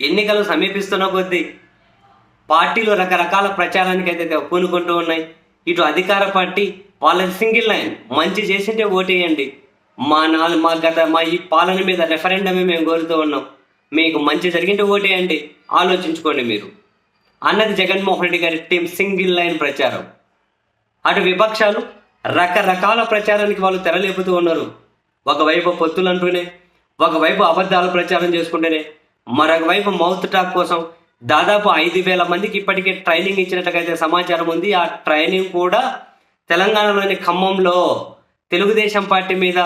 ఎన్నికలు సమీపిస్తున్న కొద్దీ పార్టీలు రకరకాల ప్రచారానికి అయితే పూనుకుంటూ ఉన్నాయి. ఇటు అధికార పార్టీ వాళ్ళ సింగిల్ లైన్ మంచి చేసింటే ఓటేయండి. మా నాలుగు మా గత మా ఈ పాలన మీద రెఫరెండమే మేము కోరుతూ ఉన్నాం. మీకు మంచి జరిగింటే ఓటేయండి. ఆలోచించుకోండి మీరు. అన్నది జగన్మోహన్ రెడ్డి గారి టీం సింగిల్ లైన్ ప్రచారం. అటు విపక్షాలు రకరకాల ప్రచారానికి వాళ్ళు తెరలేపుతూ ఉన్నారు. ఒకవైపు పొత్తులు అంటూనే ఒకవైపు అబద్ధాలు ప్రచారం చేసుకుంటేనే మరొకవైపు మౌత్ టాక్ కోసం దాదాపు ఐదు వేల మందికి ఇప్పటికే ట్రైనింగ్ ఇచ్చినట్టుగైతే సమాచారం ఉంది. ఆ ట్రైనింగ్ కూడా తెలంగాణలోని ఖమ్మంలో తెలుగుదేశం పార్టీ మీద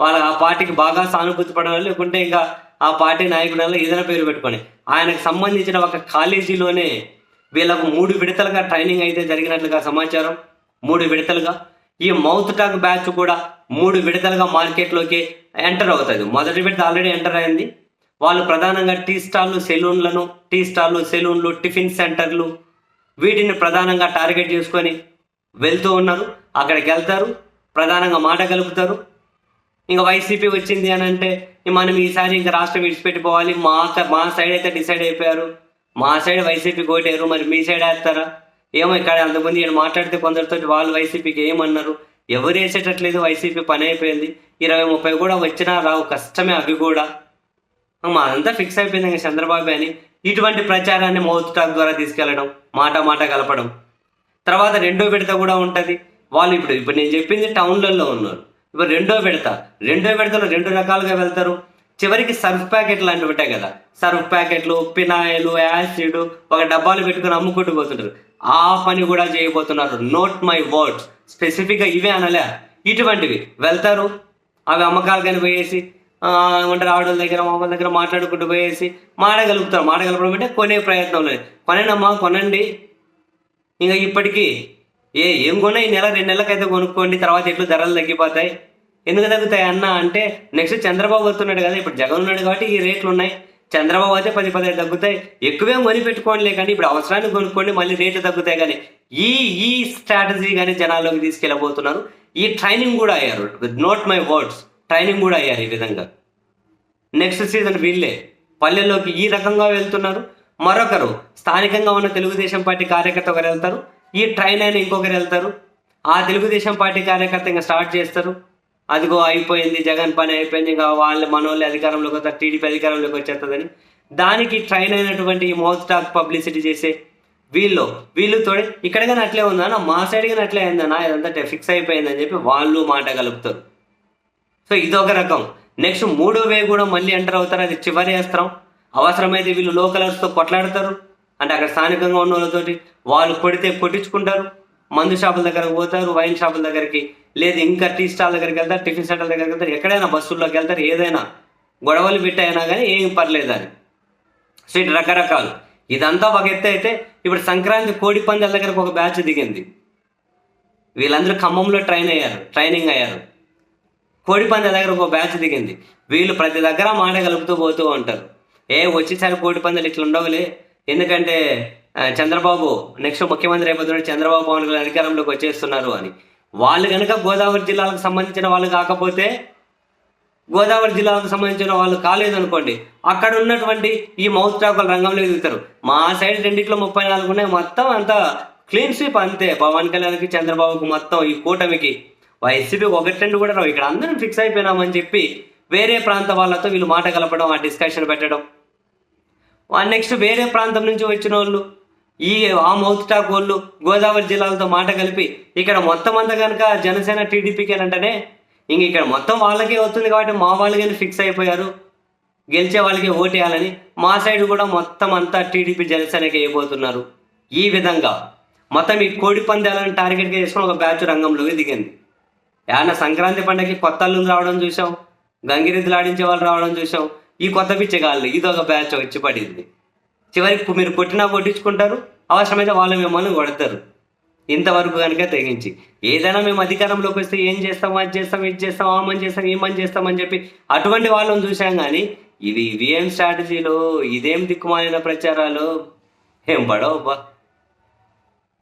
వాళ్ళ ఆ పార్టీకి బాగా సానుభూతి పడడం లేకుంటే ఇంకా ఆ పార్టీ నాయకుడు ఏదైనా పేరు పెట్టుకొని ఆయనకు సంబంధించిన ఒక కాలేజీలోనే వీళ్ళకు మూడు విడతలుగా ట్రైనింగ్ అయితే జరిగినట్లుగా సమాచారం. మూడు విడతలుగా. ఈ మౌత్ టాక్ బ్యాచ్ కూడా మూడు విడతలుగా మార్కెట్లోకి ఎంటర్ అవుతుంది. మొదటి విడత ఆల్రెడీ ఎంటర్ అయింది. వాళ్ళు ప్రధానంగా టీ స్టాల్లు సెలూన్లను టీ స్టాల్లు సెలూన్లు టిఫిన్ సెంటర్లు వీటిని ప్రధానంగా టార్గెట్ చేసుకొని వెళ్తూ ఉన్నారు. అక్కడికి వెళ్తారు ప్రధానంగా మాట కలుపుతారు. ఇంకా వైసీపీ వచ్చింది అని అంటే మనం ఈసారి ఇంకా రాష్ట్రం విడిచిపెట్టిపోవాలి. మా మా సైడ్ అయితే డిసైడ్ అయిపోయారు. మా సైడ్ వైసీపీ కోటారు. మరి మీ సైడ్ వేస్తారా? ఏమో ఇక్కడ అంతకుముందు ఈయన మాట్లాడితే కొందరితో వాళ్ళు వైసీపీకి ఏమన్నారు. ఎవరు వేసేటట్లేదు వైసీపీ పని అయిపోయింది. ఇరవై ముప్పై కూడా వచ్చినా రావు. కష్టమే అవి కూడా. మాదంతా ఫిక్స్ అయిపోయింది చంద్రబాబు అని ఇటువంటి ప్రచారాన్ని మౌత్ టాక్ ద్వారా తీసుకెళ్ళడం మాట మాట కలపడం. తర్వాత రెండో విడత కూడా ఉంటుంది. వాళ్ళు ఇప్పుడు ఇప్పుడు నేను చెప్పింది టౌన్లలో ఉన్నారు. ఇప్పుడు రెండో విడత. రెండో విడతలో రెండు రకాలుగా వెళ్తారు. చివరికి సర్ఫ్ ప్యాకెట్లు లాంటివి ఉంటాయి కదా. సర్ఫ్ ప్యాకెట్లు పినాయిలు యాసిడ్ ఒక డబ్బాలు పెట్టుకుని అమ్ముకుంటూ పోతుంటారు. ఆ పని కూడా చేయబోతున్నారు. నోట్ మై వర్డ్స్ స్పెసిఫిక్గా ఇవే అనలే. ఇటువంటివి. వెళ్తారు. అవి అమ్మకాలు కనిపోయేసి ఏమంటారు ఆవిడల దగ్గర మామూలు దగ్గర మాట్లాడుకుంటూ పోయేసి మాడగలుగుతారు మాడగలపడం అంటే కొనే ప్రయత్నం లేదు. కొనండమ్మా కొనండి. ఇంకా ఇప్పటికీ ఏ ఏం కొన్నా ఈ నెల రెండు నెలలకైతే కొనుక్కోండి. తర్వాత ఎట్లు ధరలు తగ్గిపోతాయి? ఎందుకు తగ్గుతాయి అన్న అంటే నెక్స్ట్ చంద్రబాబు వస్తున్నాడు కదా ఇప్పుడు జగన్ ఉన్నాడు కాబట్టి ఈ రేట్లు ఉన్నాయి. చంద్రబాబు అయితే పది పదిహేను తగ్గుతాయి. ఎక్కువే కొని పెట్టుకోండి కానీ ఇప్పుడు అవసరాన్ని కొనుక్కోండి మళ్ళీ రేట్లు తగ్గుతాయి కానీ ఈ ఈ స్ట్రాటజీ కానీ జనాల్లోకి తీసుకెళ్ళబోతున్నారు. ఈ ట్రైనింగ్ కూడా అయ్యారు. నోట్ మై వర్డ్స్ ట్రైనింగ్ కూడా అయ్యారు ఈ విధంగా. నెక్స్ట్ సీజన్ వీళ్ళే. పల్లెల్లోకి ఈ రకంగా వెళ్తున్నారు. మరొకరు స్థానికంగా ఉన్న తెలుగుదేశం పార్టీ కార్యకర్త ఒకరు వెళ్తారు. ఈ ట్రైన్ అయిన ఇంకొకరు వెళ్తారు. ఆ తెలుగుదేశం పార్టీ కార్యకర్త ఇంకా స్టార్ట్ చేస్తారు. అదిగో అయిపోయింది జగన్ పని అయిపోయింది ఇంకా వాళ్ళ మనోళ్ళు అధికారంలోకి వస్తారు టీడీపీ అధికారంలోకి వచ్చేస్తుందని. దానికి ట్రైన్ అయినటువంటి ఈ మౌత్ టాక్ పబ్లిసిటీ చేసే వీళ్ళు వీళ్ళు తోడే ఇక్కడ కానీ అట్లే ఉందా మా సైడ్ కానీ అట్లే అయిందన్నా ఇదంతా ఫిక్స్ అయిపోయిందని చెప్పి వాళ్ళు మాట కలుపుతారు సో ఇదొక రకం. నెక్స్ట్ మూడో వే కూడా మళ్ళీ ఎంటర్ అవుతారు. అది చివరి అస్త్రం. అవసరమైతే వీళ్ళు లోకలర్స్తో కొట్లాడతారు. అంటే అక్కడ స్థానికంగా ఉన్న వాళ్ళతోటి వాళ్ళు కొడితే కొట్టించుకుంటారు. మందు షాపుల దగ్గరకు పోతారు వైన్ షాపుల దగ్గరికి. లేదు ఇంకా టీ స్టాల్ దగ్గరికి వెళ్తారు టిఫిన్ సెంటర్ దగ్గరికి వెళ్తారు. ఎక్కడైనా బస్సుల్లోకి వెళ్తారు ఏదైనా. గొడవలు పెట్టైనా కానీ ఏం పర్లేదు అని సో ఇటు రకరకాలు. ఇదంతా ఒక ఎత్తు అయితే ఇప్పుడు సంక్రాంతి కోడి పందాల దగ్గరకు ఒక బ్యాచ్ దిగింది. వీళ్ళందరూ ఖమ్మంలో ట్రైన్ అయ్యారు ట్రైనింగ్ అయ్యారు. కోడిపంద దగ్గర ఒక బ్యాచ్ దిగింది. వీళ్ళు ప్రతి దగ్గర మాట కలుపుతూ పోతూ ఉంటారు. ఏ వచ్చేసరికి కోడిపందలు ఇట్లా ఉండవులే. ఎందుకంటే చంద్రబాబు నెక్స్ట్ ముఖ్యమంత్రి అయిపోతున్నాడు చంద్రబాబు పవన్ కళ్యాణ్ అధికారంలోకి వచ్చేస్తున్నారు అని. వాళ్ళు కనుక గోదావరి జిల్లాలకు సంబంధించిన వాళ్ళు కాకపోతే గోదావరి జిల్లాకు సంబంధించిన వాళ్ళు కాలేదనుకోండి అక్కడ ఉన్నటువంటి ఈ మౌత్ టాకుల రంగంలో ఎదుగుతారు. మా సైడ్ రెండిట్లో ముప్పై నాలుగు ఉన్నాయి. మొత్తం అంతా క్లీన్ స్వీప్ అంతే. పవన్ కళ్యాణ్కి చంద్రబాబుకి మొత్తం ఈ కూటమికి. వైసీపీ ఒకటి రెండు కూడా రావు. ఇక్కడ అందరం ఫిక్స్ అయిపోయినామని చెప్పి వేరే ప్రాంత వాళ్ళతో వీళ్ళు మాట కలపడం ఆ డిస్కషన్ పెట్టడం. నెక్స్ట్ వేరే ప్రాంతం నుంచి వచ్చిన వాళ్ళు ఈ ఆ మౌత్ టాక్ వాళ్ళు గోదావరి జిల్లాలతో మాట కలిపి ఇక్కడ మొత్తం అంతా కనుక జనసేన టీడీపీకి అంటేనే ఇంక ఇక్కడ మొత్తం వాళ్ళకే అవుతుంది కాబట్టి మా వాళ్ళు కానీ ఫిక్స్ అయిపోయారు. గెలిచే వాళ్ళకి ఓటేయాలని మా సైడ్ కూడా మొత్తం అంతా టీడీపీ జనసేనకి వేయబోతున్నారు ఈ విధంగా మొత్తం ఈ కోడి పందాలను టార్గెట్గా చేసుకుని ఒక బ్యాచ్ రంగంలోకి దిగింది. ఏమన్నా సంక్రాంతి పండగకి కొత్త అల్లులు రావడం చూసాం గంగిరెద్దులు ఆడించే వాళ్ళు రావడం చూసాం ఈ కొత్త పిచ్చగాళ్ళు ఇది ఒక బ్యాచ్ వచ్చి పడింది చివరికి మీరు కొట్టినా కొట్టించుకుంటారు అవసరమైతే వాళ్ళు మిమ్మల్ని కొడతారు. ఇంతవరకు కనుక తెగించి ఏదైనా మేము అధికారంలోకి వస్తే ఏం చేస్తాం అది చేస్తాం ఇది చేస్తాం ఆ మని చేస్తాం ఈ మని చేస్తాం అని చెప్పి అటువంటి వాళ్ళని చూసాం కానీ ఇవి ఇవి ఏం స్ట్రాటజీలు ఇదేం దిక్కుమాలిన ప్రచారాలు? ఏం పడవు బా